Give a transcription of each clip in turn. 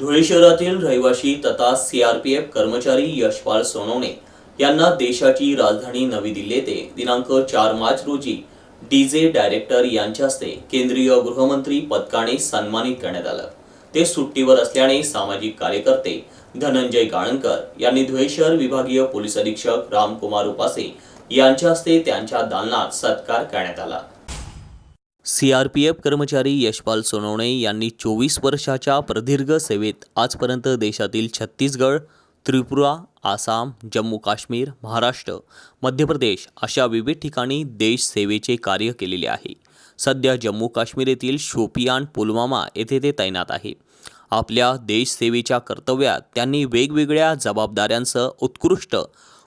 धुळे शहरातील रहिवाशी तथा सीआरपीएफ कर्मचारी यशपाल सोनवणे यांना देशाची राजधानी नवी दिल्ली येथे दिनांक चार मार्च रोजी डीजे डायरेक्टर यांच्या हस्ते केंद्रीय गृहमंत्री पदकाने सन्मानित करण्यात आलं. ते सुट्टीवर असल्याने सामाजिक कार्यकर्ते धनंजय गाळणकर यांनी धुळे शहर विभागीय पोलीस अधीक्षक रामकुमार उपासे यांच्या हस्ते त्यांच्या दालनात सत्कार करण्यात आला. सी आर पी एफ कर्मचारी यशपाल सोनवणे यांनी चोवीस वर्षाच्या प्रदीर्घ सेवेत आजपर्यंत देशातील छत्तीसगड त्रिपुरा आसाम जम्मू काश्मीर महाराष्ट्र मध्य प्रदेश अशा विविध ठिकाणी देश सेवेचे कार्य केलेले आहे. सध्या जम्मू काश्मीर येथील शोपियान पुलवामा येथे ते तैनात आहे. आपल्या देशसेवेच्या कर्तव्यात त्यांनी वेगवेगळ्या जबाबदाऱ्यांसह उत्कृष्ट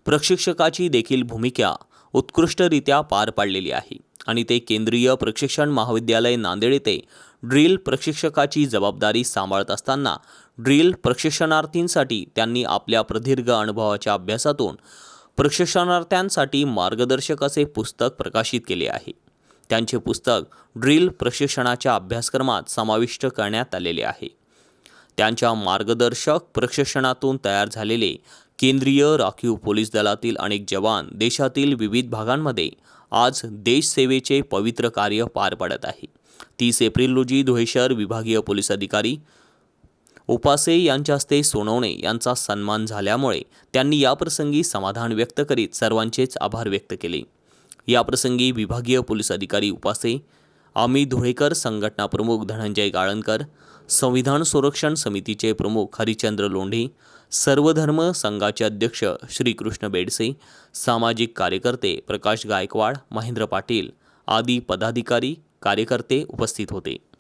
प्रशिक्षकाची देखील भूमिका उत्कृष्टरित्या पार पाडलेली आहे. आणि ते केंद्रीय प्रशिक्षण महाविद्यालय नांदेड येथे ड्रिल प्रशिक्षकाची जबाबदारी सांभाळत असताना ड्रिल प्रशिक्षणार्थींसाठी त्यांनी आपल्या प्रदीर्घ अनुभवाच्या अभ्यासातून प्रशिक्षणार्थ्यांसाठी मार्गदर्शक असे पुस्तक प्रकाशित केले आहे. त्यांचे पुस्तक ड्रिल प्रशिक्षणाच्या अभ्यासक्रमात समाविष्ट करण्यात आलेले आहे. त्यांच्या मार्गदर्शक प्रशिक्षणातून तयार झालेले केंद्रीय राखीव पोलीस दलातील अनेक जवान देशातील विविध भागांमध्ये आज देशसेवेचे पवित्र कार्य पार पाडत आहे. तीस एप्रिल रोजी धुळे शहर विभागीय पोलीस अधिकारी उपासे यांच्या हस्ते सोनवणे यांचा सन्मान झाल्यामुळे त्यांनी याप्रसंगी समाधान व्यक्त करीत सर्वांचेच आभार व्यक्त केले. याप्रसंगी विभागीय पोलीस अधिकारी उपासे आम्ही धुळेकर संघटना प्रमुख धनंजय गाळणकर संविधान संरक्षण समितीचे प्रमुख हरिचंद्र लोंढे सर्वधर्म संघाचे अध्यक्ष श्रीकृष्ण बेडसे सामाजिक कार्यकर्ते प्रकाश गायकवाड महेंद्र पाटील आदी पदाधिकारी कार्यकर्ते उपस्थित होते.